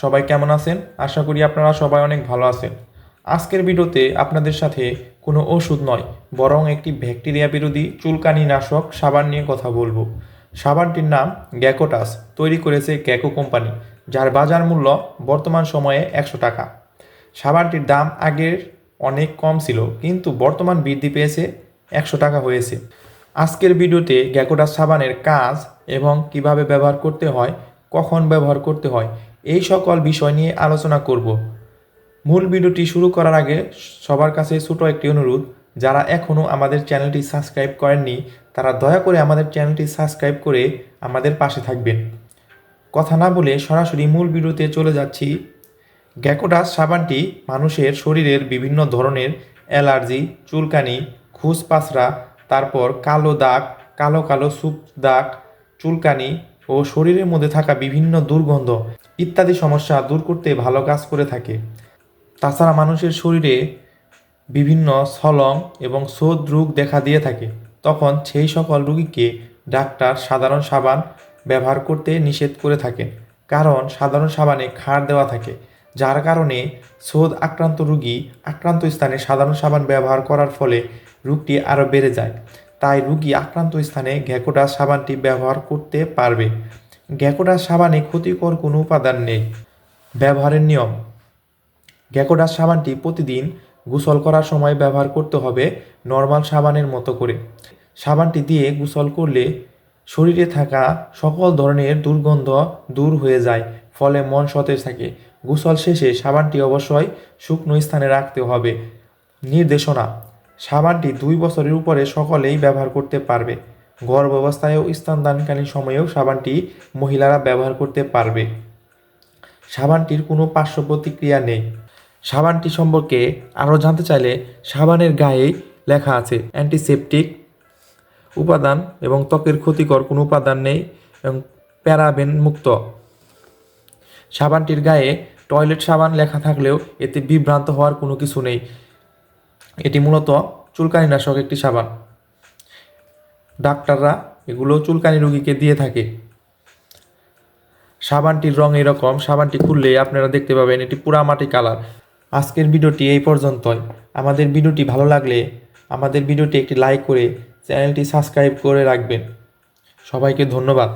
সবাই কেমন আছেন? আশা করি আপনারা সবাই অনেক ভালো আছেন। আজকের ভিডিওতে আপনাদের সাথে কোনো ওষুধ নয়, বরং একটি ব্যাকটেরিয়া বিরোধী চুলকানি নাশক সাবান নিয়ে কথা বলব। সাবানটির নাম গ্যাকোটাস, তৈরি করেছে গ্যাকো কোম্পানি, যার বাজার মূল্য বর্তমান সময়ে একশো টাকা। সাবানটির দাম আগের অনেক কম ছিল, কিন্তু বর্তমান বৃদ্ধি পেয়েছে একশো টাকা হয়েছে। আজকের ভিডিওতে গ্যাকোটাস সাবানের কাজ এবং কীভাবে ব্যবহার করতে হয়, কখন ব্যবহার করতে হয় এই সকল বিষয় নিয়ে আলোচনা করব। মূল ভিডিওটি শুরু করার আগে সবার কাছে ছোটো একটি অনুরোধ, যারা এখনও আমাদের চ্যানেলটি সাবস্ক্রাইব করেননি, তারা দয়া করে আমাদের চ্যানেলটি সাবস্ক্রাইব করে আমাদের পাশে থাকবেন। কথা না বলে সরাসরি মূল ভিডিওতে চলে যাচ্ছি। গ্যাকোডাস সাবানটি মানুষের শরীরের বিভিন্ন ধরনের অ্যালার্জি, চুলকানি খুস পাসরা তারপর কালো দাগ, কালো কালো সুপ দাগ, চুলকানি ও শরীরের মধ্যে থাকা বিভিন্ন দুর্গন্ধ ইত্যাদি সমস্যা দূর করতে ভালো কাজ করে থাকে। তাছাড়া মানুষের শরীরে বিভিন্ন ছলং এবং শোধ রোগ দেখা দিয়ে থাকে। তখন সেই সকল রোগীকে ডাক্তার সাধারণ সাবান ব্যবহার করতে নিষেধ করে থাকেন। কারণ সাধারণ সাবানে খাড় দেওয়া থাকে, যার কারণে শোধ আক্রান্ত রোগী আক্রান্ত স্থানে সাধারণ সাবান ব্যবহার করার ফলে রোগটি আরও বেড়ে যায়। তাই রুগী আক্রান্ত স্থানে গ্যাকোডাস সাবানটি ব্যবহার করতে পারবে। গ্যাকোডাস সাবানে ক্ষতিকর কোনো উপাদান নেই। ব্যবহারের নিয়ম। গ্যাকোডাস সাবানটি প্রতিদিন গোসল করার সময় ব্যবহার করতে হবে নর্মাল সাবানের মতো করে। সাবানটি দিয়ে গোসল করলে শরীরে থাকা সকল ধরনের দুর্গন্ধ দূর হয়ে যায়, ফলে মন সতেজ থাকে। গোসল শেষে সাবানটি অবশ্যই শুকনো স্থানে রাখতে হবে। নির্দেশনা। সাবানটি দুই বছরের উপরে সকলেই ব্যবহার করতে পারবে। গর্ভ অবস্থায় ও স্তনদানকালীন সময়েও সাবানটি মহিলারা ব্যবহার করতে পারবে। সাবানটির কোনো পার্শ্ব প্রতিক্রিয়া নেই। সাবানটি সম্পর্কে আরও জানতে চাইলে সাবানের গায়ে লেখা আছে, অ্যান্টিসেপটিক উপাদান এবং ত্বকের ক্ষতিকর কোনো উপাদান নেই এবং প্যারাবেন মুক্ত সাবানটির গায়ে টয়লেট সাবান লেখা থাকলেও এতে বিভ্রান্ত হওয়ার কোনো কিছু নেই। এটি মূলত চুলকানিনাশক একটি সাবান। ডাক্তাররা এগুলো চুলকানি রোগীকে দিয়ে থাকে। সাবানটির রং এরকম, সাবানটি খুললে আপনারা দেখতে পাবেন এটি পুরামাটি কালার। আজকের ভিডিওটি এই পর্যন্তই। আমাদের ভিডিওটি ভালো লাগলে আমাদের ভিডিওটি একটি লাইক করে চ্যানেলটি সাবস্ক্রাইব করে রাখবেন। সবাইকে ধন্যবাদ।